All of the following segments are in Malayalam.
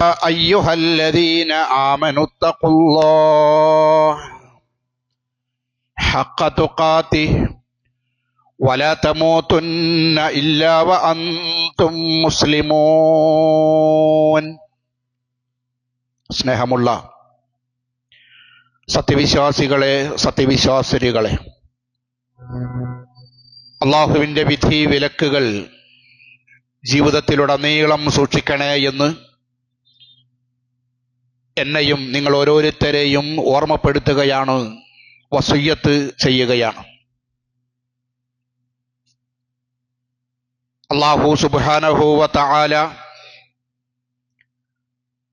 أيها الذين آمنوا اتقوا الله حق تقاته ولا تموتن إلا وأنتم مسلمون സ്നേഹമുള്ള സത്യവിശ്വാസികളെ സത്യവിശ്വാസരികളെ അള്ളാഹുവിൻ്റെ വിധി വിലക്കുകൾ ജീവിതത്തിലുടനീളം സൂക്ഷിക്കണേ എന്ന് എന്നെയും നിങ്ങൾ ഓരോരുത്തരെയും ഓർമ്മപ്പെടുത്തുകയാണ് വസയ്യത്ത് ചെയ്യുകയാണ്. അള്ളാഹു സുബാനഹുവ തആല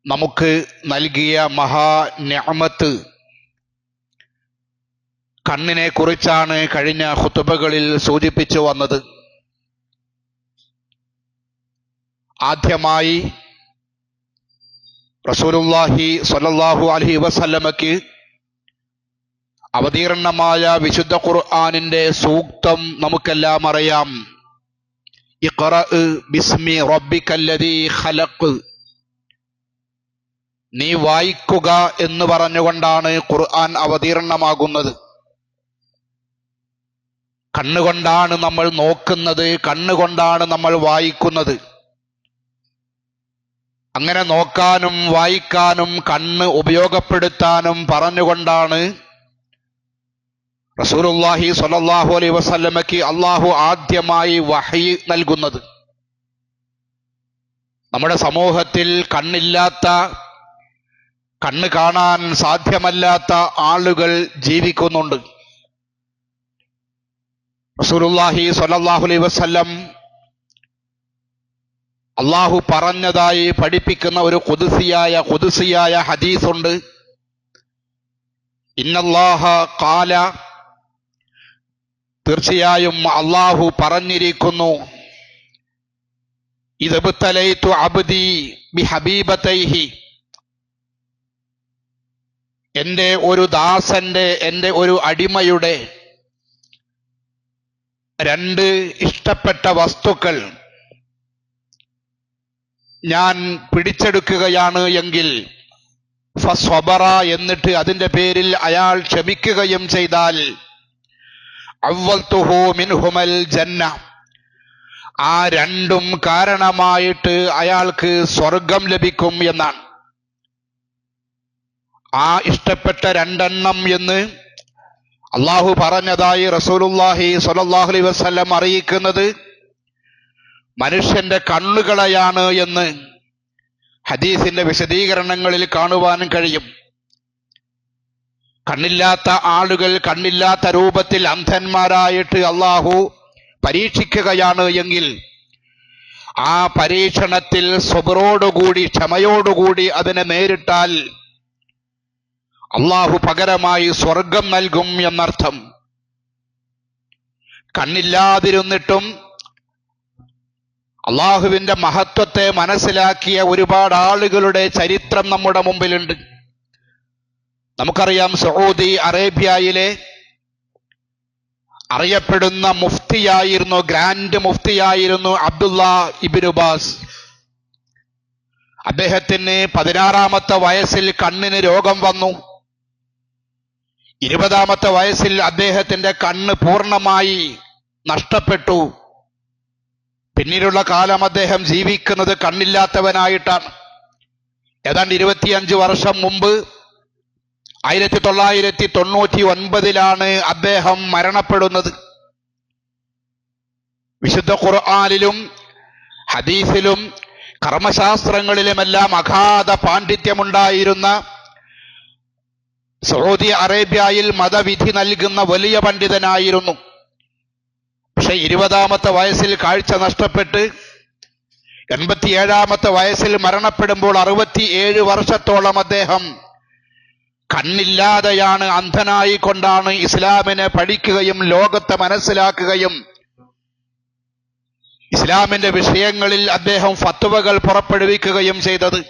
നമുക്ക് നൽകിയ മഹാ ഞാമത്ത് കണ്ണിനെ കുറിച്ചാണ് കഴിഞ്ഞ ഹുത്തുബകളിൽ സൂചിപ്പിച്ചു വന്നത്. ആദ്യമായി റസൂലുല്ലാഹി സ്വല്ലല്ലാഹു അലൈഹി വസല്ലമക്ക് അവതീർണമായ വിശുദ്ധ ഖുർആനിന്റെ സൂക്തം നമുക്കെല്ലാം അറിയാം. ഇഖ്റ ബിസ്മി റബ്ബിക്കല്ലദീ ഖലഖ്. നീ വായിക്കുക എന്ന് പറഞ്ഞുകൊണ്ടാണ് ഖുർആൻ അവതീർണമാകുന്നത്. കണ്ണുകൊണ്ടാണ് നമ്മൾ നോക്കുന്നത് കണ്ണുകൊണ്ടാണ് നമ്മൾ വായിക്കുന്നത്. അങ്ങനെ നോക്കാനും വായിക്കാനും കണ്ണ് ഉപയോഗപ്പെടുത്താനും പറഞ്ഞുകൊണ്ടാണ് റസൂലുല്ലാഹി സ്വല്ലല്ലാഹു അലൈ വസല്ലമയ്ക്ക് അള്ളാഹു ആദ്യമായി വഹി നൽകുന്നത്. നമ്മുടെ സമൂഹത്തിൽ കണ്ണില്ലാത്ത കണ്ണ് കാണാൻ സാധ്യമല്ലാത്ത ആളുകൾ ജീവിക്കുന്നുണ്ട്. റസൂലുല്ലാഹി സ്വല്ലല്ലാഹു അലൈ വസല്ലം അള്ളാഹു പറഞ്ഞതായി പഠിപ്പിക്കുന്ന ഒരു കൊതുസിയായ കൊതുസിയായ ഹദീസുണ്ട്. ഇന്നല്ലാഹ കാല തീർച്ചയായും അള്ളാഹു പറഞ്ഞിരിക്കുന്നു ഇതബുത്തലൈത്തു അബ്ദി ബി എന്റെ ഒരു ദാസന്റെ എന്റെ ഒരു അടിമയുടെ രണ്ട് ഇഷ്ടപ്പെട്ട വസ്തുക്കൾ ഞാൻ പിടിച്ചെടുക്കുകയാണ് എങ്കിൽ ഫസ്വബറ എന്നിട്ട് അതിന്റെ പേരിൽ അയാൾ ക്ഷമിക്കുകയും ചെയ്താൽ അവൽത്തുഹു മിൻഹുമൽ ജന്ന. ആ രണ്ടും കാരണമായിട്ട് അയാൾക്ക് സ്വർഗം ലഭിക്കും എന്നാണ്. ആ ഇഷ്ടപ്പെട്ട രണ്ടെണ്ണം എന്ന് അള്ളാഹു പറഞ്ഞതായി റസൂലുല്ലാഹി സ്വലല്ലാഹുലി വസ്ലം അറിയിക്കുന്നത് മനുഷ്യന്റെ കണ്ണുകളെയാണ് എന്ന് ഹദീസിന്റെ വിശദീകരണങ്ങളിൽ കാണുവാനും കഴിയും. കണ്ണില്ലാത്ത ആളുകൾ കണ്ണില്ലാത്ത രൂപത്തിൽ അന്ധന്മാരായിട്ട് അള്ളാഹു പരീക്ഷിക്കുകയാണ് എങ്കിൽ ആ പരീക്ഷണത്തിൽ സ്വബറോടുകൂടി ക്ഷമയോടുകൂടി അതിനെ നേരിട്ടാൽ അള്ളാഹു പകരമായി സ്വർഗം നൽകും എന്നർത്ഥം. കണ്ണില്ലാതിരുന്നിട്ടും അള്ളാഹുവിന്റെ മഹത്വത്തെ മനസ്സിലാക്കിയ ഒരുപാട് ആളുകളുടെ ചരിത്രം നമ്മുടെ മുമ്പിലുണ്ട്. നമുക്കറിയാം സൗദി അറേബ്യയിലെ അറിയപ്പെടുന്ന മുഫ്തിയായിരുന്നു ഗ്രാൻഡ് മുഫ്തിയായിരുന്നു അബ്ദുള്ള ഇബിനുബാസ് അദ്ദേഹത്തിന് പതിനാറാമത്തെ വയസ്സിൽ കണ്ണിന് രോഗം വന്നു. ഇരുപതാമത്തെ വയസ്സിൽ അദ്ദേഹത്തിന്റെ കണ്ണ് പൂർണമായി നഷ്ടപ്പെട്ടു. പിന്നീടുള്ള കാലം അദ്ദേഹം ജീവിക്കുന്നത് കണ്ണില്ലാത്തവനായിട്ടാണ്. ഏതാണ്ട് ഇരുപത്തിയഞ്ച് വർഷം മുമ്പ് ആയിരത്തി തൊള്ളായിരത്തി തൊണ്ണൂറ്റി ഒൻപതിലാണ് അദ്ദേഹം മരണപ്പെടുന്നത്. വിശുദ്ധ ഖുർആാനിലും ഹദീസിലും കർമ്മശാസ്ത്രങ്ങളിലുമെല്ലാം അഗാധ പാണ്ഡിത്യമുണ്ടായിരുന്ന സൗദി അറേബ്യയിൽ മതവിധി നൽകുന്ന വലിയ പണ്ഡിതനായിരുന്നു. പക്ഷെ ഇരുപതാമത്തെ വയസ്സിൽ കാഴ്ച നഷ്ടപ്പെട്ട് എൺപത്തിയേഴാമത്തെ വയസ്സിൽ മരണപ്പെടുമ്പോൾ അറുപത്തിയേഴ് വർഷത്തോളം അദ്ദേഹം കണ്ണില്ലാതെയാണ് അന്ധനായി കൊണ്ടാണ് ഇസ്ലാമിനെ പഠിക്കുകയും ലോകത്തെ മനസ്സിലാക്കുകയും ഇസ്ലാമിന്റെ വിഷയങ്ങളിൽ അദ്ദേഹം ഫത്തുവകൾ പുറപ്പെടുവിക്കുകയും ചെയ്തത്.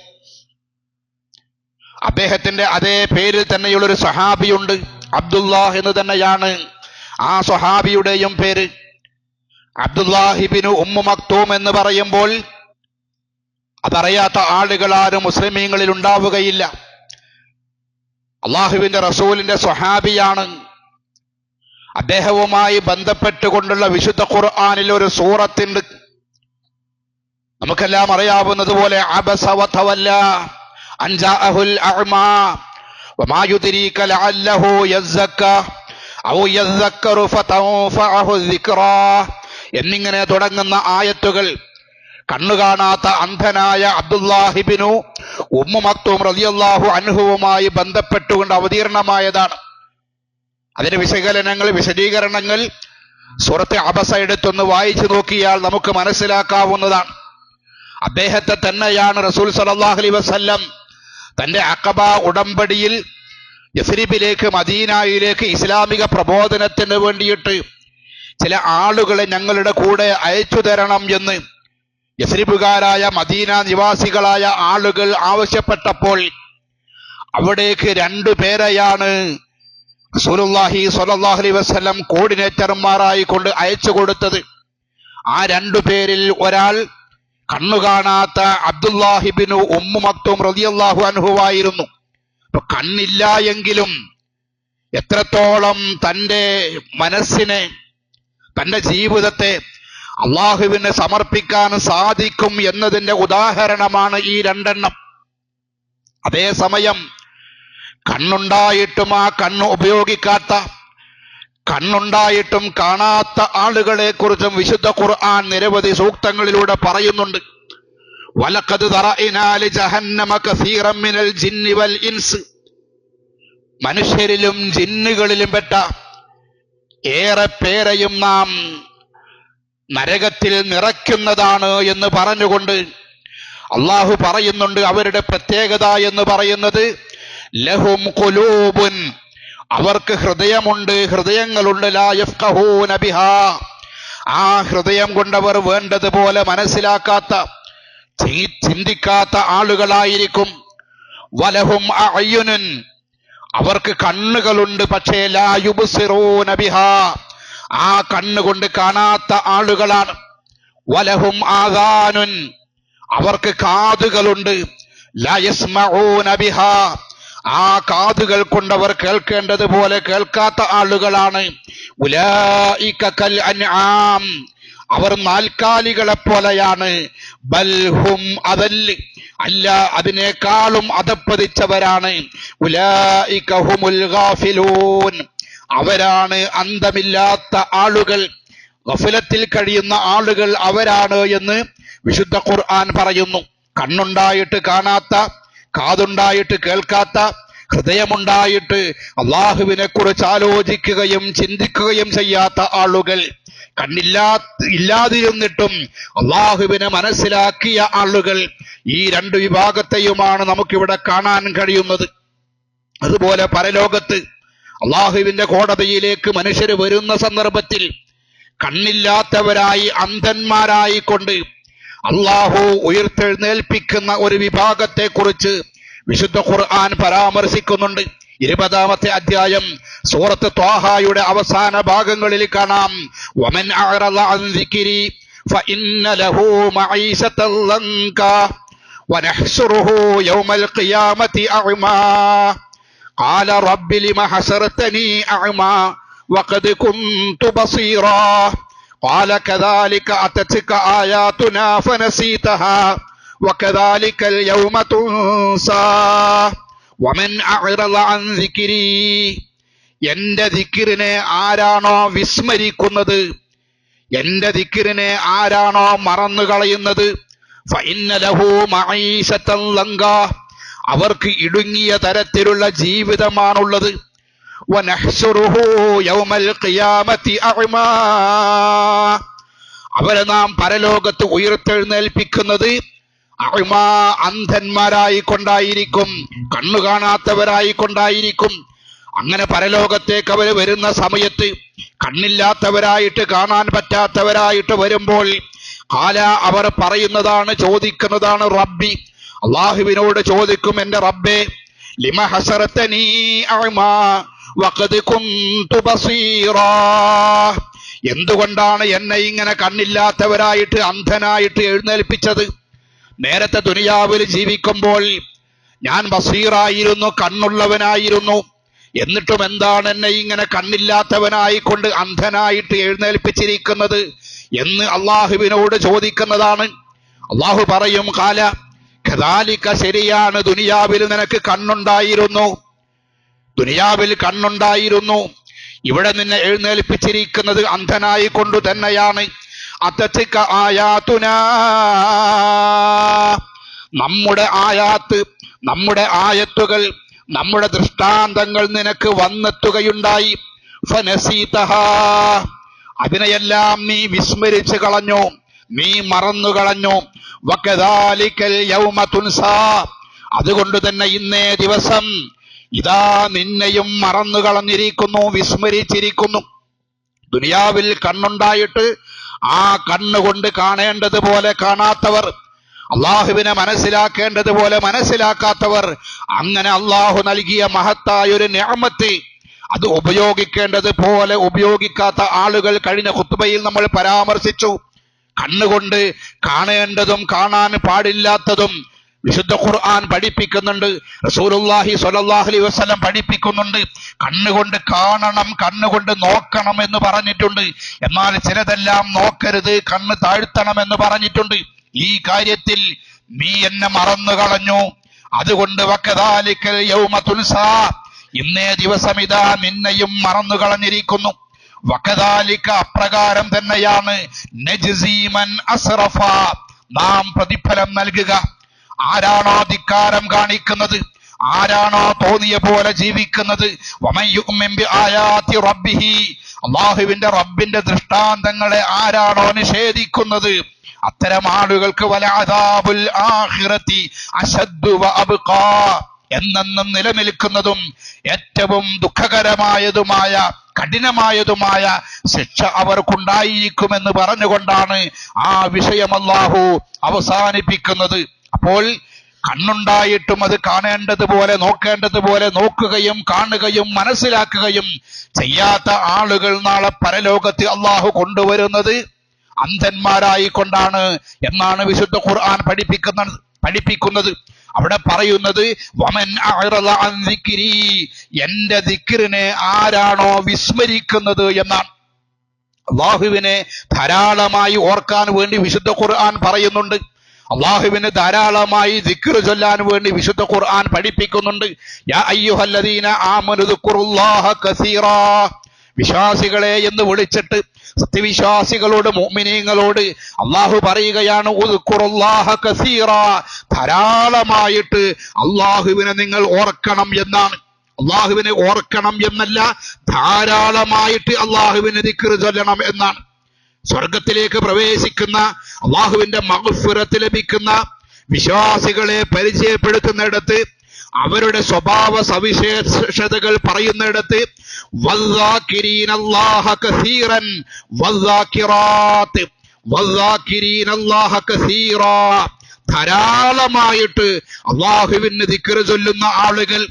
അദ്ദേഹത്തിന്റെ അതേ പേരിൽ തന്നെയുള്ളൊരു സഹാബിയുണ്ട്. അബ്ദുല്ലാഹ് എന്ന് തന്നെയാണ് ആ സ്വഹാബിയുടെയും പേര്. അബ്ദുല്ലാഹിബിനു ഉമ്മു മക്തൂം എന്ന് പറയുമ്പോൾ അതറിയാത്ത ആളുകളാരും മുസ്ലിമീങ്ങളിൽ ഉണ്ടാവുകയില്ല. അള്ളാഹുവിന്റെ റസൂലിന്റെ സ്വഹാബിയാണ്. അദ്ദേഹവുമായി ബന്ധപ്പെട്ടുകൊണ്ടുള്ള വിശുദ്ധ ഖുർആാനിൽ ഒരു സൂറത്തുണ്ട്. നമുക്കെല്ലാം അറിയാവുന്നതുപോലെ അബസവത്തവല്ല അൻജാഅഹുൽ وما എന്നിങ്ങനെ തുടങ്ങുന്ന ആയത്തുകൾ. കണ്ണു കാണാത്ത അന്ധനായ അബ്ദുല്ലാഹിബിനു ഉമ്മുമത്തും മക്തൂം റളിയല്ലാഹു അൻഹുവുമായി ബന്ധപ്പെട്ടുകൊണ്ട് അവതീർണമായതാണ്. അതിന്റെ വിശകലനങ്ങൾ വിശദീകരണങ്ങൾ സൂറത്തെ അബസ എടുത്തൊന്ന് വായിച്ചു നോക്കിയാൽ നമുക്ക് മനസ്സിലാക്കാവുന്നതാണ്. അദ്ദേഹത്തെ തന്നെയാണ് റസൂൽ സലല്ലാഹു അലൈഹി വസല്ലം തന്റെ അക്കബ ഉടമ്പടിയിൽ യസ്രിബിലേക്ക് മദീനായിലേക്ക് ഇസ്ലാമിക പ്രബോധനത്തിന് വേണ്ടിയിട്ട് ചില ആളുകളെ ഞങ്ങളുടെ കൂടെ അയച്ചു തരണം എന്ന് യസ്രിബുകാരായ മദീന നിവാസികളായ ആളുകൾ ആവശ്യപ്പെട്ടപ്പോൾ അവിടേക്ക് രണ്ടു പേരെയാണ് സുലുല്ലാഹി സുലല്ലാഹലി വസ്ലം കോർഡിനേറ്റർമാരായി കൊണ്ട് അയച്ചു കൊടുത്തത്. ആ രണ്ടു പേരിൽ ഒരാൾ കണ്ണു കാണാത്ത അബ്ദുല്ലാഹിബിനു ഉമ്മു മക്തും റളിയല്ലാഹു അൻഹുവായിരുന്നു. അപ്പൊ കണ്ണില്ല എങ്കിലും എത്രത്തോളം തന്റെ മനസ്സിനെ തന്റെ ജീവിതത്തെ അള്ളാഹുവിന് സമർപ്പിക്കാൻ സാധിക്കും എന്നതിന്റെ ഉദാഹരണമാണ് ഈ രണ്ടെണ്ണം. അതേസമയം കണ്ണുണ്ടായിട്ടും ആ കണ്ണ് ഉപയോഗിക്കാത്ത കണ്ണുണ്ടായിട്ടും കാണാത്ത ആളുകളെ കുറിച്ചും വിശുദ്ധ ഖുർആൻ നിരവധി സൂക്തങ്ങളിലൂടെ പറയുന്നുണ്ട്. വലക്കത് മനുഷ്യരിലും ജിന്നുകളിലും പെട്ട ഏറെ പേരെയും നാം നരകത്തിൽ നിറയ്ക്കുന്നതാണ് എന്ന് പറഞ്ഞുകൊണ്ട് അള്ളാഹു പറയുന്നുണ്ട് അവരുടെ പ്രത്യേകത എന്ന് പറയുന്നത് ലഹും കുലൂബുൻ അവർക്ക് ഹൃദയമുണ്ട് ഹൃദയങ്ങളുണ്ട് ആ ഹൃദയം കൊണ്ടവർ വേണ്ടതുപോലെ മനസ്സിലാക്കാത്ത ചിന്തിക്കാത്ത ആളുകളായിരിക്കും. വലഹും അയ്യുനുൻ അവർക്ക് കണ്ണുകളുണ്ട് പക്ഷേ ലാ യുബ്സിറൂന നബിഹ ആ കണ്ണുകൊണ്ട് കാണാത്ത ആളുകളാണ്. വലഹും ആദാനുൻ. അവർക്ക് കാതുകളുണ്ട്. ലാ നബിഹ ബിഹാ. ആ കാതുകൾ കൊണ്ടവർ കേൾക്കേണ്ടതുപോലെ കേൾക്കാത്ത ആളുകളാണ്. ഉലായിക്കൽ അൻആം. അവർ നാൽക്കാലികളെ പോലെയാണ്. ബൽഹും അതൽ അല്ല അതിനേക്കാളും അതപ്പതിച്ചവരാണ് ഗാഫിലൂൻ. അവരാണ് അന്തമില്ലാത്ത ആളുകൾ. ഗഫലത്തിൽ കഴിയുന്ന ആളുകൾ അവരാണ് എന്ന് വിശുദ്ധ ഖുർആൻ പറയുന്നു. കണ്ണുണ്ടായിട്ട് കാണാത്ത കാതുണ്ടായിട്ട് കേൾക്കാത്ത ഹൃദയമുണ്ടായിട്ട് അള്ളാഹുവിനെ കുറിച്ച് ആലോചിക്കുകയും ചിന്തിക്കുകയും ചെയ്യാത്ത ആളുകൾ. കണ്ണില്ലാ ഇല്ലാതിരുന്നിട്ടും അള്ളാഹുവിനെ മനസ്സിലാക്കിയ ആളുകൾ ഈ രണ്ട് വിഭാഗത്തെയുമാണ് നമുക്കിവിടെ കാണാൻ കഴിയുന്നത്. അതുപോലെ പരലോകത്ത് അള്ളാഹുവിന്റെ കോടതിയിലേക്ക് മനുഷ്യർ വരുന്ന സന്ദർഭത്തിൽ കണ്ണില്ലാത്തവരായി അന്ധന്മാരായി കൊണ്ട് അള്ളാഹു ഉയർത്തെഴുന്നേൽപ്പിക്കുന്ന ഒരു വിഭാഗത്തെക്കുറിച്ച് വിശുദ്ധ ഖുർആൻ പരാമർശിക്കുന്നുണ്ട്. ഇരുപതാമത്തെ അധ്യായം സൂറത്ത് ത്വാഹായുടെ അവസാന ഭാഗങ്ങളിൽ കാണാം വമൻ അഅറള അൻ ദിക്രി ഫഇന്ന ലഹു മഈശത്തൻ ലങ്ക ونحشره يوم القيامة أعمى قال رب لم حشرتني أعمى وقد كنت بصيرا قال كذلك أتتك آياتنا فنسيتها وكذلك اليوم تنسى വമൻ എന്റെ ദിക്കിറിനെ ആരാണോ വിസ്മരിക്കുന്നത്? എന്റെ ദിക്കിറിനെ ആരാണോ മറന്നു കളയുന്നത് അവർക്ക് ഇടുങ്ങിയ തരത്തിലുള്ള ജീവിതമാണുള്ളത്. അവരെ നാം പരലോകത്ത് ഉയർത്തെഴുന്നേൽപ്പിക്കുന്നത് അഅ്മാ അന്ധന്മാരായി കൊണ്ടായിരിക്കും കണ്ണു കാണാത്തവരായി കൊണ്ടായിരിക്കും അങ്ങനെ പരലോകത്തേക്ക് അവർ വരുന്ന സമയത്ത് കണ്ണില്ലാത്തവരായിട്ട് കാണാൻ പറ്റാത്തവരായിട്ട് വരുമ്പോൾ കാല അവർ പറയുന്നതാണ് ചോദിക്കുന്നതാണ് റബ്ബി. അള്ളാഹുവിനോട് ചോദിക്കും എന്റെ റബ്ബേ ലിമ എന്തുകൊണ്ടാണ് എന്നെ ഇങ്ങനെ കണ്ണില്ലാത്തവരായിട്ട് അന്ധനായിട്ട് എഴുന്നേൽപ്പിച്ചത്? നേരത്തെ ദുനിയാവിൽ ജീവിക്കുമ്പോൾ ഞാൻ ബസീറായിരുന്നു കണ്ണുള്ളവനായിരുന്നു. എന്നിട്ടും എന്താണ് എന്നെ ഇങ്ങനെ കണ്ണില്ലാത്തവനായിക്കൊണ്ട് അന്ധനായിട്ട് എഴുന്നേൽപ്പിച്ചിരിക്കുന്നത് എന്ന് അള്ളാഹുവിനോട് ചോദിക്കുന്നതാണ്. അള്ളാഹു പറയും കാല കദാലിക്ക ശരിയാണ് ദുനിയാവിൽ നിനക്ക് കണ്ണുണ്ടായിരുന്നു. ദുനിയാവിൽ കണ്ണുണ്ടായിരുന്നു. ഇവിടെ നിന്നെ എഴുന്നേൽപ്പിച്ചിരിക്കുന്നത് അന്ധനായി കൊണ്ടു തന്നെയാണ്. അത്തച്ചിക്ക ആയാതുന. നമ്മുടെ ആയാത്ത് നമ്മുടെ ആയത്തുകൾ നമ്മുടെ ദൃഷ്ടാന്തങ്ങൾ നിനക്ക് വന്നെത്തുകയുണ്ടായി. അതിനെയെല്ലാം നീ വിസ്മരിച്ചു കളഞ്ഞു. നീ മറന്നു കളഞ്ഞു. അതുകൊണ്ട് തന്നെ ഇന്നേ ദിവസം ഇതാ നിന്നെയും മറന്നു കളഞ്ഞിരിക്കുന്നു വിസ്മരിച്ചിരിക്കുന്നു. ദുനിയാവിൽ കണ്ണുണ്ടായിട്ട് ആ കണ്ണുകൊണ്ട് കാണേണ്ടതുപോലെ കാണാത്തവർ അള്ളാഹുവിനെ മനസ്സിലാക്കേണ്ടതുപോലെ മനസ്സിലാക്കാത്തവർ അങ്ങനെ അള്ളാഹു നൽകിയ മഹത്തായ ഒരു ഞാമത്തെ അത് ഉപയോഗിക്കേണ്ടത് പോലെ ഉപയോഗിക്കാത്ത ആളുകൾ കഴിഞ്ഞ കുത്തുബയിൽ നമ്മൾ പരാമർശിച്ചു. കണ്ണുകൊണ്ട് കാണേണ്ടതും കാണാൻ പാടില്ലാത്തതും വിശുദ്ധ ഖുർആൻ പഠിപ്പിക്കുന്നുണ്ട്. സ്വല്ലല്ലാഹു അലൈഹി വസല്ലം പഠിപ്പിക്കുന്നുണ്ട്. കണ്ണുകൊണ്ട് കാണണം കണ്ണുകൊണ്ട് നോക്കണം എന്ന് പറഞ്ഞിട്ടുണ്ട്. എന്നാൽ ചിലതെല്ലാം നോക്കരുത് കണ്ണ് താഴ്ത്തണം എന്ന് പറഞ്ഞിട്ടുണ്ട്. ഈ കാര്യത്തിൽ നീ എന്നെ മറന്നു കളഞ്ഞു അതുകൊണ്ട് വക്കദാലിക്കൽ യൗമതുൽസാ ഇന്നേ ദിവസം ഇതാ നിന്നെയും മറന്നു കളഞ്ഞിരിക്കുന്നു വക്കദാലിക്ക അപ്രകാരം തന്നെയാണ്. നജ്സീമൻ അസ്റഫ. നാം പ്രതിഫലം നൽകുക. ആരാണോ ധിക്കാരം കാണിക്കുന്നത്? ആരാണോ തോന്നിയ പോലെ ജീവിക്കുന്നത്? അള്ളാഹുവിന്റെ റബ്ബിന്റെ ദൃഷ്ടാന്തങ്ങളെ ആരാണോ നിഷേധിക്കുന്നത്? അത്തരം ആളുകൾക്ക് വല അദാബുൽ ആഖിറത്തി അശദ്ദു വ എന്നെന്നും നിലനിൽക്കുന്നതും ഏറ്റവും ദുഃഖകരമായതുമായ കഠിനമായതുമായ ശിക്ഷ അവർക്കുണ്ടായിരിക്കുമെന്ന് പറഞ്ഞുകൊണ്ടാണ് ആ വിഷയം അല്ലാഹു അവസാനിപ്പിക്കുന്നത്. അപ്പോൾ കണ്ണുണ്ടായിട്ടും അത് കാണേണ്ടതുപോലെ നോക്കേണ്ടതുപോലെ നോക്കുകയും കാണുകയും മനസ്സിലാക്കുകയും ചെയ്യാത്ത ആളുകൾ നാളെ പരലോകത്ത് അള്ളാഹു കൊണ്ടുവരുന്നത് അന്ധന്മാരായിക്കൊണ്ടാണ് എന്നാണ് വിശുദ്ധ ഖുർആൻ പഠിപ്പിക്കുന്ന പഠിപ്പിക്കുന്നത്. അവിടെ പറയുന്നത് വമൻ എന്റെ ദിക്കിറിനെ ആരാണോ വിസ്മരിക്കുന്നത് എന്നാണ്. അള്ളാഹുവിനെ ധാരാളമായി ഓർക്കാൻ വേണ്ടി വിശുദ്ധ ഖുർആൻ പറയുന്നുണ്ട്. അള്ളാഹുവിന് ധാരാളമായി ദിക്ർ ചൊല്ലാൻ വേണ്ടി വിശുദ്ധ ഖുർആൻ പഠിപ്പിക്കുന്നുണ്ട്. വിശ്വാസികളെ എന്ന് വിളിച്ചിട്ട് സത്യവിശ്വാസികളോട് മോമിനീങ്ങളോട് അള്ളാഹു പറയുകയാണ് ധാരാളമായിട്ട് അള്ളാഹുവിനെ നിങ്ങൾ ഓർക്കണം എന്നാണ്. അള്ളാഹുവിനെ ഓർക്കണം എന്നല്ല ധാരാളമായിട്ട് അള്ളാഹുവിനെ ദിക്ർ ചൊല്ലണം എന്നാണ്. സ്വർഗത്തിലേക്ക് പ്രവേശിക്കുന്ന അള്ളാഹുവിന്റെ മഹഫുറത്ത് ലഭിക്കുന്ന വിശ്വാസികളെ പരിചയപ്പെടുത്തുന്നിടത്ത് അവരുടെ സ്വഭാവ സവിശേഷതകൾ പറയുന്നിടത്ത് ധാരാളമായിട്ട് അള്ളാഹുവിന് ദിക്കറ് ചൊല്ലുന്ന ആളുകൾ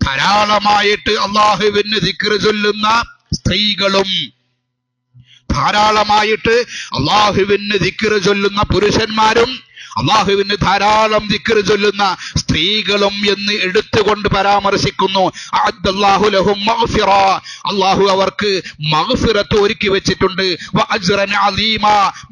ധാരാളമായിട്ട് അള്ളാഹുവിന് ദിക്കറ് ചൊല്ലുന്ന സ്ത്രീകളും ധാരാളമായിട്ട് അള്ളാഹുവിന് ദിക്ർ ചൊല്ലുന്ന പുരുഷന്മാരും അള്ളാഹുവിന് ധാരാളം ദിക്ർ ചൊല്ലുന്ന സ്ത്രീകളും എന്ന് എടുത്തുകൊണ്ട് പരാമർശിക്കുന്നു. അള്ളാഹു അവർക്ക് മഹഫിറത്ത് ഒരുക്കി വെച്ചിട്ടുണ്ട്.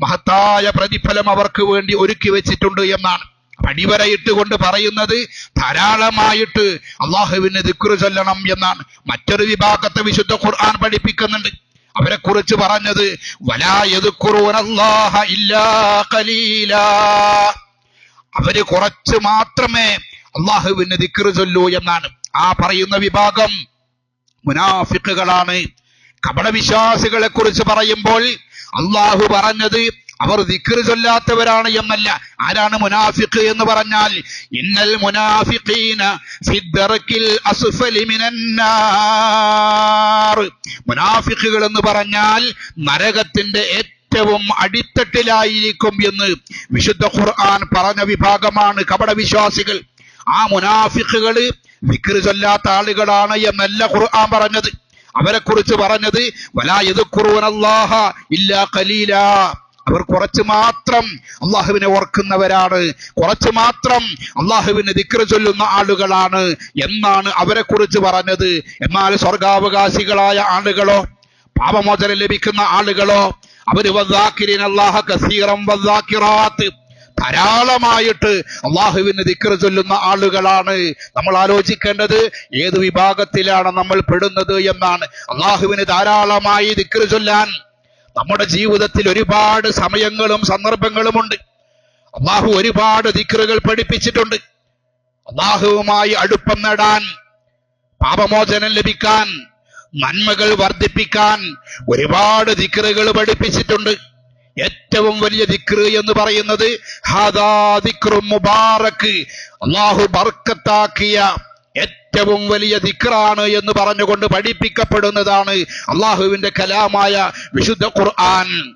മഹത്തായ പ്രതിഫലം അവർക്ക് വേണ്ടി ഒരുക്കി വെച്ചിട്ടുണ്ട് എന്നാണ്. അടിവരയിട്ടുകൊണ്ട് പറയുന്നത് ധാരാളമായിട്ട് അള്ളാഹുവിന് ദിക്ർ ചൊല്ലണം എന്നാണ്. മറ്റൊരു വിഭാഗത്തെ വിശുദ്ധ ഖുർആൻ പഠിപ്പിക്കുന്നുണ്ട്. അവരെ കുറിച്ച് പറഞ്ഞത് അവർ കുറച്ച് മാത്രമേ അള്ളാഹുവിന് ദിക്ർ ചൊല്ലൂ എന്നാണ് ആ പറയുന്ന വിഭാഗം. മുനാഫിക്കുകളാണ് കപടവിശ്വാസികളെ കുറിച്ച് പറയുമ്പോൾ അള്ളാഹു പറഞ്ഞത് അവർ ദിക്ർ ചൊല്ലാത്തവരാണ് എന്നല്ല. ആരാണ് മുനാഫിഖ് എന്ന് പറഞ്ഞാൽ ഇന്നൽ മുനാഫിഖീന ഫിദ്ദർക്കിൽ അസ്ഫലി മിനന്നാർ. മുനാഫിഖുകൾ എന്ന് പറഞ്ഞാൽ നരകത്തിന്റെ ഏറ്റവും അടിത്തട്ടിലായിരിക്കും എന്ന് വിശുദ്ധ ഖുർആൻ പറഞ്ഞ വിഭാഗമാണ് കപടവിശ്വാസികൾ ആ മുനാഫിഖുകൾ വിക്ർ ചൊല്ലാത്ത ആളുകളാണ് എന്നല്ല ഖുർആൻ പറഞ്ഞത്. അവരെ കുറിച്ച് പറഞ്ഞത് വലാ യദ്കുറൂനല്ലാഹ ഇല്ലാ ഖലീല. അവർ കുറച്ച് മാത്രം അള്ളാഹുവിനെ ഓർക്കുന്നവരാണ്. കുറച്ച് മാത്രം അള്ളാഹുവിനെ ദിക്ര ചൊല്ലുന്ന ആളുകളാണ് എന്നാണ് അവരെ കുറിച്ച് പറഞ്ഞത്. എന്നാൽ സ്വർഗാവകാശികളായ ആളുകളോ പാപമോചനം ലഭിക്കുന്ന ആളുകളോ അവർ ധാരാളമായിട്ട് അള്ളാഹുവിന് ദിക്ർ ചൊല്ലുന്ന ആളുകളാണ്. നമ്മൾ ആലോചിക്കേണ്ടത് ഏത് വിഭാഗത്തിലാണ് നമ്മൾ പെടുന്നത് എന്നാണ്. അള്ളാഹുവിന് ധാരാളമായി ദിക്ർ ചൊല്ലാൻ നമ്മുടെ ജീവിതത്തിൽ ഒരുപാട് സമയങ്ങളും സന്ദർഭങ്ങളുമുണ്ട്. അള്ളാഹു ഒരുപാട് ദിക്കറുകൾ പഠിപ്പിച്ചിട്ടുണ്ട്. അള്ളാഹുവുമായി അടുപ്പം നേടാൻ പാപമോചനം ലഭിക്കാൻ നന്മകൾ വർദ്ധിപ്പിക്കാൻ ഒരുപാട് ദിക്കറുകൾ പഠിപ്പിച്ചിട്ടുണ്ട്. ഏറ്റവും വലിയ ദിക്റ് എന്ന് പറയുന്നത് ഹാദാ ദിക്റും മുബാറക്ക് അള്ളാഹു ബർക്കത്താക്കിയ ഏറ്റവും വലിയ ദിക്റാണ് എന്ന് പറഞ്ഞുകൊണ്ട് പഠിപ്പിക്കപ്പെടുന്നതാണ് അള്ളാഹുവിന്റെ കലാമായ വിശുദ്ധ ഖുർആൻ.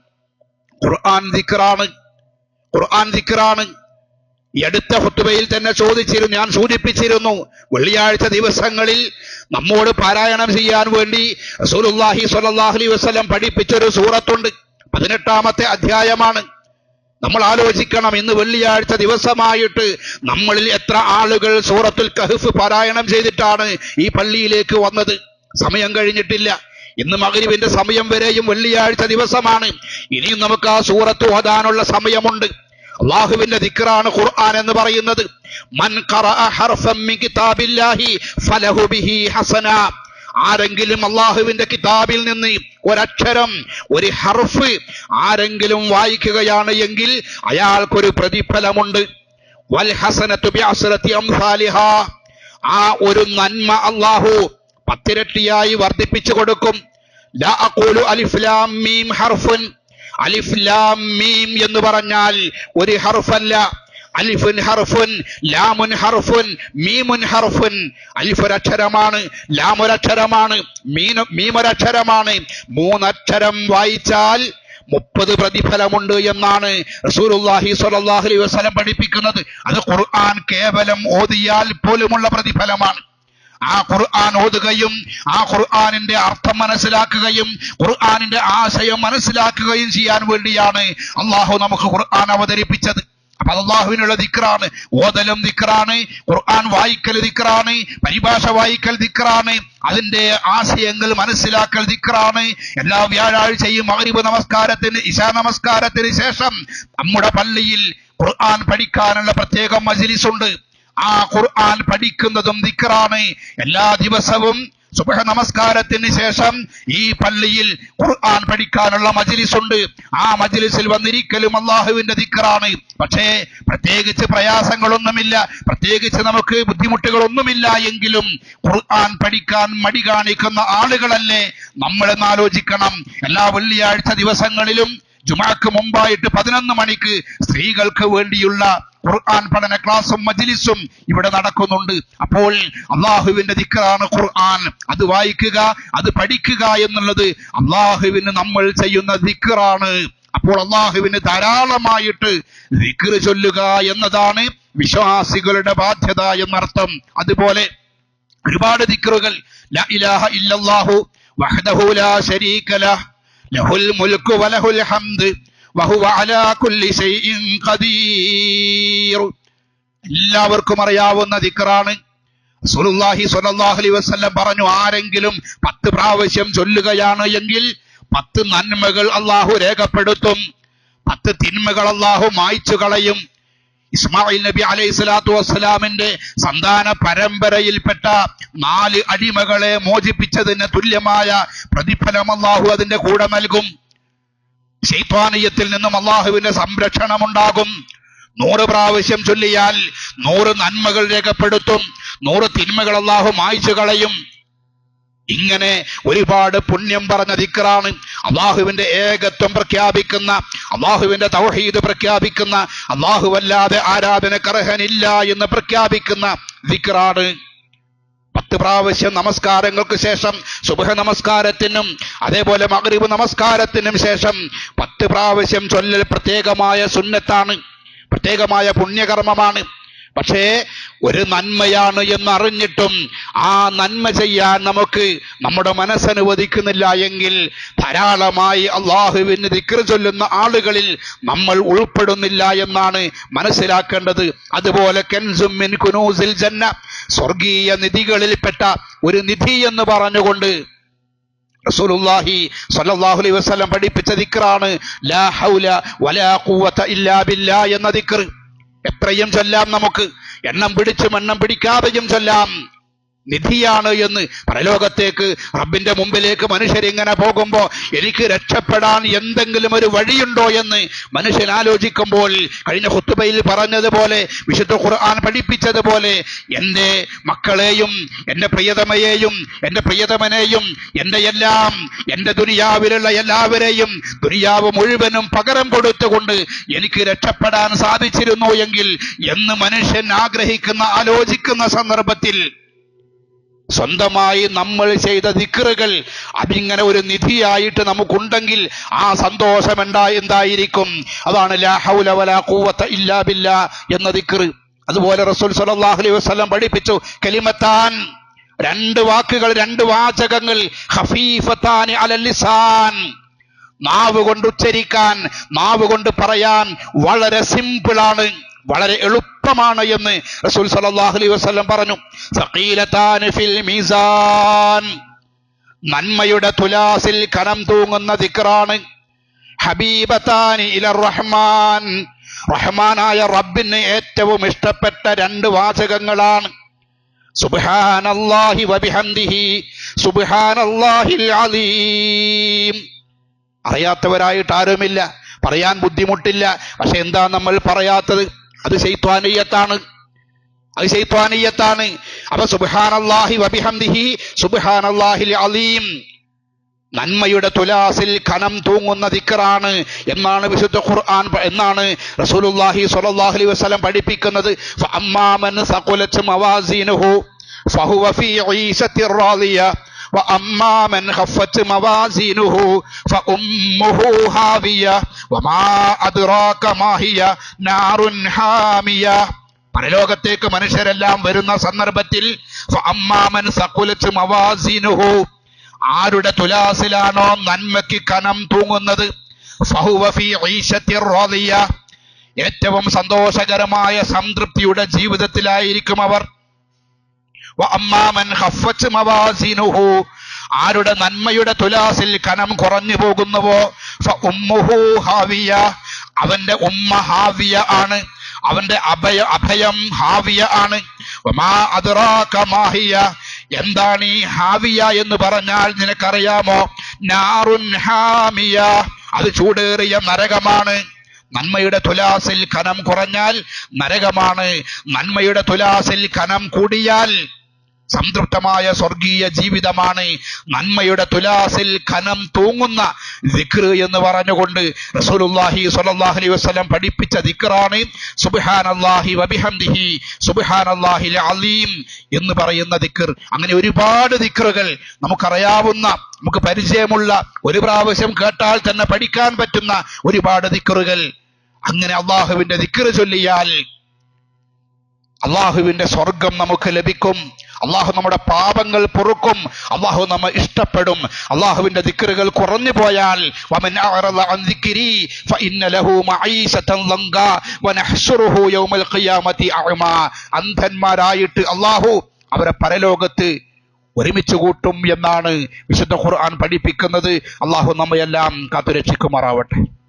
ഖുർആൻ ദിക്റാണ്. ഖുർആൻ ദിക്റാണ്. ഈ അടുത്ത ഹുത്തുബയിൽ തന്നെ ചോദിച്ചിരുന്നു ഞാൻ സൂചിപ്പിച്ചിരുന്നു വെള്ളിയാഴ്ച ദിവസങ്ങളിൽ നമ്മോട് പാരായണം ചെയ്യാൻ വേണ്ടി റസൂലുള്ളാഹി സ്വല്ലല്ലാഹു അലൈഹി വസല്ലം പഠിപ്പിച്ചൊരു സൂറത്തുണ്ട്. പതിനെട്ടാമത്തെ അധ്യായമാണ്. നമ്മൾ ആലോചിക്കണം ഇന്ന് വെള്ളിയാഴ്ച ദിവസമായിട്ട് നമ്മളിൽ എത്ര ആളുകൾ സൂറത്തുൽ കഹഫ് പാരായണം ചെയ്തിട്ടാണ് ഈ പള്ളിയിലേക്ക് വന്നത്. സമയം കഴിഞ്ഞിട്ടില്ല. ഇന്ന് മകരിവിന്റെ സമയം വരെയും വെള്ളിയാഴ്ച ദിവസമാണ്. ഇനിയും നമുക്ക് ആ സൂറത്ത് ഓതാനുള്ള സമയമുണ്ട്. അള്ളാഹുവിന്റെ ദിക്റാണ് ഖുർആൻ എന്ന് പറയുന്നത്. മൻ ഹർഫം ഫലഹു ബിഹി ഹസന. ആരെങ്കിലും അള്ളാഹുവിന്റെ കിതാബിൽ നിന്ന് ഒരക്ഷരം ഒരു ഹർഫ് ആരെങ്കിലും വായിക്കുകയാണ് എങ്കിൽ അയാൾക്കൊരു പ്രതിഫലമുണ്ട്. വൽ ആ ഒരു നന്മ അള്ളാഹു പത്തിരട്ടിയായി വർദ്ധിപ്പിച്ചു കൊടുക്കും. അലിഫ് ലാം മീം എന്ന് പറഞ്ഞാൽ ഒരു ഹർഫല്ല. അലിഫുൻ ഹർഫുൻ ലാമുൻ ഹർഫുൻ മീമുൻ ഹർഫുൻ. അലിഫ് ലാമൊരക്ഷരമാണ് ലാം ഒരക്ഷരമാണ് മീനു മീം ഒരക്ഷരമാണ് മൂന്നക്ഷരം വായിച്ചാൽ മുപ്പത് പ്രതിഫലമുണ്ട് എന്നാണ് റസൂലുള്ളാഹി സ്വല്ലല്ലാഹു അലൈഹി വസല്ലം പഠിപ്പിക്കുന്നത്. അത് ഖുർആൻ കേവലം ഓതിയാൽ പോലുമുള്ള പ്രതിഫലമാണ്. ആ ഖുർആൻ ഓതുകയും ആ ഖുർആനിന്റെ അർത്ഥം മനസ്സിലാക്കുകയും ഖുർആനിന്റെ ആശയം മനസ്സിലാക്കുകയും ചെയ്യാൻ വേണ്ടിയാണ് അള്ളാഹു നമുക്ക് ഖുർആൻ അവതരിപ്പിച്ചത്. അപ്പൊ അള്ളാഹുവിനുള്ള ദിക്റാണ്. ഓതലും ദിക്റാണ് ഖുർആൻ വായിക്കൽ ദിക്റാണ് പരിഭാഷ വായിക്കൽ ദിക്റാണ് അതിന്റെ ആശയങ്ങൾ മനസ്സിലാക്കൽ ദിക്റാണ്. എല്ലാ വ്യാഴാഴ്ചയും മഗ്രിബ് നമസ്കാരത്തിന് ഇശാ നമസ്കാരത്തിന് ശേഷം നമ്മുടെ പള്ളിയിൽ ഖുർആൻ പഠിക്കാനുള്ള പ്രത്യേക മജിലിസ് ഉണ്ട് ആ ഖുർആൻ പഠിക്കുന്നതും ദിക്റാണ്. എല്ലാ ദിവസവും സുബഹ നമസ്കാരത്തിന് ശേഷം ഈ പള്ളിയിൽ ഖുർആൻ പഠിക്കാനുള്ള മജിലിസ് ഉണ്ട് ആ മജിലിസിൽ വന്നിരിക്കലും അള്ളാഹുവിന്റെ ദിക്കറാണ് പക്ഷേ പ്രത്യേകിച്ച് പ്രയാസങ്ങളൊന്നുമില്ല. പ്രത്യേകിച്ച് നമുക്ക് ബുദ്ധിമുട്ടുകളൊന്നുമില്ല എങ്കിലും ഖുർആൻ പഠിക്കാൻ മടി കാണിക്കുന്ന ആളുകളല്ലേ? നമ്മളെന്ന് ആലോചിക്കണം എല്ലാ വെള്ളിയാഴ്ച ദിവസങ്ങളിലും ജുമാക്ക് മുമ്പായിട്ട് പതിനൊന്ന് മണിക്ക് സ്ത്രീകൾക്ക് വേണ്ടിയുള്ള ഖുർആൻ പഠന ക്ലാസും മജ്ലിസും ഇവിടെ നടക്കുന്നുണ്ട്. അപ്പോൾ അള്ളാഹുവിന്റെ ദിക്കറാണ് ഖുർആൻ. അത് വായിക്കുക അത് പഠിക്കുക എന്നുള്ളത് അള്ളാഹുവിന് നമ്മൾ ചെയ്യുന്ന ദിക്കറാണ്. അപ്പോൾ അള്ളാഹുവിന് ധാരാളമായിട്ട് ദിക്കറ് ചൊല്ലുക എന്നതാണ് വിശ്വാസികളുടെ ബാധ്യത എന്നർത്ഥം. അതുപോലെ ഒരുപാട് ദിക്കറുകൾ. ലാ ഇലാഹ ഇല്ലല്ലാഹു വഹ്ദഹു ലാ ശരീക ലഹുൽ മുൽക്കു വലഹുൽ ഹംദ് അലാ എല്ലാവർക്കും അറിയാവുന്ന ദിക്റാണ്. റസൂലുള്ളാഹി സ്വല്ലല്ലാഹു അലൈഹി വസല്ലം പറഞ്ഞു ആരെങ്കിലും പത്ത് പ്രാവശ്യം ചൊല്ലുകയാണ് എങ്കിൽ പത്ത് നന്മകൾ അള്ളാഹു രേഖപ്പെടുത്തും. പത്ത് തിന്മകൾ അള്ളാഹു മായ്ച്ചു കളയും ഇസ്മായിൽ നബി അലൈഹി സ്വലാത്തു വസ്സലാമിന്റെ സന്താന പരമ്പരയിൽപ്പെട്ട നാല് അടിമകളെ മോചിപ്പിച്ചതിന് തുല്യമായ പ്രതിഫലം അള്ളാഹു അതിന്റെ കൂടെ നൽകും. ശൈത്വാനീയത്തിൽ നിന്നും അള്ളാഹുവിന്റെ സംരക്ഷണം ഉണ്ടാകും നൂറ് പ്രാവശ്യം ചൊല്ലിയാൽ നൂറ് നന്മകൾ രേഖപ്പെടുത്തും. നൂറ് തിന്മകൾ അള്ളാഹു മായ്ച്ചു കളയും. ഇങ്ങനെ ഒരുപാട് പുണ്യം പറഞ്ഞ ദിക്റാണ്. അള്ളാഹുവിന്റെ ഏകത്വം പ്രഖ്യാപിക്കുന്ന അള്ളാഹുവിന്റെ തൗഹീദ് പ്രഖ്യാപിക്കുന്ന അള്ളാഹുവല്ലാതെ ആരാധനക്കർഹനില്ല എന്ന് പ്രഖ്യാപിക്കുന്ന ദിക്റാണ്. പത്ത് പ്രാവശ്യം നമസ്കാരങ്ങൾക്ക് ശേഷം സുബഹ നമസ്കാരത്തിനും അതേപോലെ മഗ്രിബ് നമസ്കാരത്തിനും ശേഷം പത്ത് പ്രാവശ്യം ചൊല്ലൽ പ്രത്യേകമായ സുന്നത്താണ്. പ്രത്യേകമായ പുണ്യകർമ്മമാണ്. പക്ഷേ ഒരു നന്മയാണ് എന്ന് അറിഞ്ഞിട്ടും ആ നന്മ ചെയ്യാൻ നമുക്ക് നമ്മുടെ മനസ്സനുവദിക്കുന്നില്ല എങ്കിൽ ധാരാളമായി അള്ളാഹുവിന് ദിക്ർ ചൊല്ലുന്ന ആളുകളിൽ നമ്മൾ ഉൾപ്പെടുന്നില്ല എന്നാണ് മനസ്സിലാക്കേണ്ടത്. അതുപോലെ കെൻസുമിൻ കുനൂസിൽ ജന്ന സ്വർഗീയ നിധികളിൽപ്പെട്ട ഒരു നിധി എന്ന് പറഞ്ഞുകൊണ്ട് റസൂലുള്ളാഹി സ്വല്ലല്ലാഹു അലൈഹി വസല്ലം പഠിപ്പിച്ച ദിക്റാണ് ലാ ഹൗല വലാ ഖുവത ഇല്ലാ ബില്ലാ എന്ന ദിക്ർ. എത്രയും ചൊല്ലാം നമുക്ക്. എണ്ണം പിടിച്ചും എണ്ണം പിടിക്കാതെയും ചൊല്ലാം. നിധിയാണ് എന്ന് പരലോകത്തേക്ക് റബ്ബിന്റെ മുമ്പിലേക്ക് മനുഷ്യരിങ്ങനെ പോകുമ്പോൾ എനിക്ക് രക്ഷപ്പെടാൻ എന്തെങ്കിലും ഒരു വഴിയുണ്ടോ എന്ന് മനുഷ്യൻ ആലോചിക്കുമ്പോൾ കഴിഞ്ഞ ഹുത്തുബയിൽ പറഞ്ഞതുപോലെ വിശുദ്ധ ഖുർആൻ പഠിപ്പിച്ചതുപോലെ എന്റെ മക്കളെയും എന്റെ പ്രിയതമയെയും എന്റെ പ്രിയതമനെയും എന്റെ എല്ലാം എന്റെ ദുനിയാവിലുള്ള എല്ലാവരെയും ദുനിയാവ് മുഴുവനും പകരം കൊടുത്തുകൊണ്ട് എനിക്ക് രക്ഷപ്പെടാൻ സാധിച്ചിരുന്നു എങ്കിൽ എന്ന് മനുഷ്യൻ ആഗ്രഹിക്കുന്ന ആലോചിക്കുന്ന സന്ദർഭത്തിൽ സ്വന്തമായി നമ്മൾ ചെയ്ത ദിക്റുകൾ അതിങ്ങനെ ഒരു നിധിയായിട്ട് നമുക്കുണ്ടെങ്കിൽ ആ സന്തോഷം എന്താ എന്തായിരിക്കും? അതാണ് വലാ ഖുവത ഇല്ലാ ബില്ലാ എന്ന ദിക്റ്. അതുപോലെ റസൂൽ സല്ലല്ലാഹു അലൈഹി വസല്ലം പഠിപ്പിച്ചു കലിമത്താൻ രണ്ട് വാക്കുകൾ രണ്ട് വാചകങ്ങൾ ഖഫീഫത്താനി അല ലിസാൻ. നാവ് കൊണ്ട് ഉച്ചരിക്കാൻ നാവ് കൊണ്ട് പറയാൻ വളരെ സിമ്പിളാണ്. വളരെ എളുപ്പമാണ് എന്ന് റസൂൽ സല്ലല്ലാഹു അലൈഹി വസല്ലം പറഞ്ഞു. ഫിൽ മീസാൻ. നന്മയുടെ തുലാസിൽ കനം തൂങ്ങുന്ന ദിക്റാണ്. ഹബീബത്താനി ഇല റഹ്മാൻ. റഹ്മാനായ റബ്ബിന് ഏറ്റവും ഇഷ്ടപ്പെട്ട രണ്ട് വാചകങ്ങളാണ്. സുബ്ഹാനല്ലാഹി വബിഹംദിഹി. സുബ്ഹാനല്ലാഹിൽ അലീം. അറിയാത്തവരായിട്ട് ആരുമില്ല. പറയാൻ ബുദ്ധിമുട്ടില്ല. പക്ഷെ എന്താ നമ്മൾ പറയാത്തത്? അത് ശൈത്വാനീയത്താണ്. അത് ശൈത്വാനീയത്താണ്. അപ്പൊ സുബ്ഹാനല്ലാഹി വബിഹംദിഹി സുബ്ഹാനല്ലാഹിൽ അലീം. നന്മയുടെ തുലാസിൽ കനം തൂങ്ങുന്ന ദിക്കറാണ് എന്നാണ് വിശുദ്ധ ഖുർആൻ എന്നാണ് റസൂലുള്ളാഹി സ്വല്ലല്ലാഹു അലൈഹി വസല്ലം പഠിപ്പിക്കുന്നത്. ഫഅമ്മാമൻ സഖുലത് മവാസീനുഹു ഫഹുവ ഫീ ഈശത്തിർ റാളിയ وأما من خفت موازينه فأمه هاوية وما أدراك ما هي نار حامية പരലോകത്തേക്ക് മനുഷ്യരെല്ലാം വരുന്ന സന്ദർഭത്തിൽ ഫഅമ്മാമൻ സഖുലത് മവാസീനുഹു ആരുടെ തുലാസിലാണോ നന്മയ്ക്ക് കനം തൂങ്ങുന്നത് ഫഹുവ ഫീ ഈശത്തിർ റാദിയ ഏറ്റവും സന്തോഷകരമായ സംതൃപ്തിയുടെ ജീവിതത്തിലായിരിക്കും അവർ ആരുടെ നന്മയുടെ തുലാസിൽ കനം കുറഞ്ഞു പോകുന്നുവോ? ഹാവിയ. അവന്റെ ഉമ്മ ഹാവിയ ആണ്. അവന്റെ അഭയ അഭയം ഹാവിയ ആണ്. എന്താണ് ഈ ഹാവിയ എന്ന് പറഞ്ഞാൽ നിനക്കറിയാമോ? നാറുൻ ഹാമിയ. അത് ചൂടേറിയ നരകമാണ്. നന്മയുടെ തുലാസിൽ കനം കുറഞ്ഞാൽ നരകമാണ്. നന്മയുടെ തുലാസിൽ കനം കൂടിയാൽ സംതൃപ്തമായ സ്വർഗീയ ജീവിതമാണ്. നന്മയുടെ തുലാസിൽ കനം തൂങ്ങുന്ന ദിക്ർ എന്ന് പറഞ്ഞുകൊണ്ട് റസൂലുള്ളാഹി സ്വല്ലല്ലാഹു അലൈഹി വസല്ലം പഠിപ്പിച്ച ദിക്റാണ് സുബ്ഹാനല്ലാഹി വബിഹംദിഹി സുബ്ഹാനല്ലാഹിൽ അലീം എന്ന് പറയുന്ന ദിക്ർ. അങ്ങനെ ഒരുപാട് ദിക്റുകൾ നമുക്കറിയാവുന്ന നമുക്ക് പരിചയമുള്ള ഒരു പ്രാവശ്യം കേട്ടാൽ തന്നെ പഠിക്കാൻ പറ്റുന്ന ഒരുപാട് ദിക്റുകൾ. അങ്ങനെ അള്ളാഹുവിന്റെ ദിക്ർ ചൊല്ലിയാൽ അള്ളാഹുവിന്റെ സ്വർഗം നമുക്ക് ലഭിക്കും. അള്ളാഹു നമ്മുടെ പാപങ്ങൾ പൊറുക്കും. അള്ളാഹു നമ്മെ ഇഷ്ടപ്പെടും. അള്ളാഹുവിന്റെ ദിക്കറുകൾ കുറഞ്ഞു പോയാൽ അന്ധന്മാരായിട്ട് അള്ളാഹു അവരെ പരലോകത്ത് ഒരുമിച്ച് കൂട്ടും എന്നാണ് വിശുദ്ധ ഖുർആൻ പഠിപ്പിക്കുന്നത്. അള്ളാഹു നമ്മയെല്ലാം കാത്തുരക്ഷിക്കുമാറാവട്ടെ.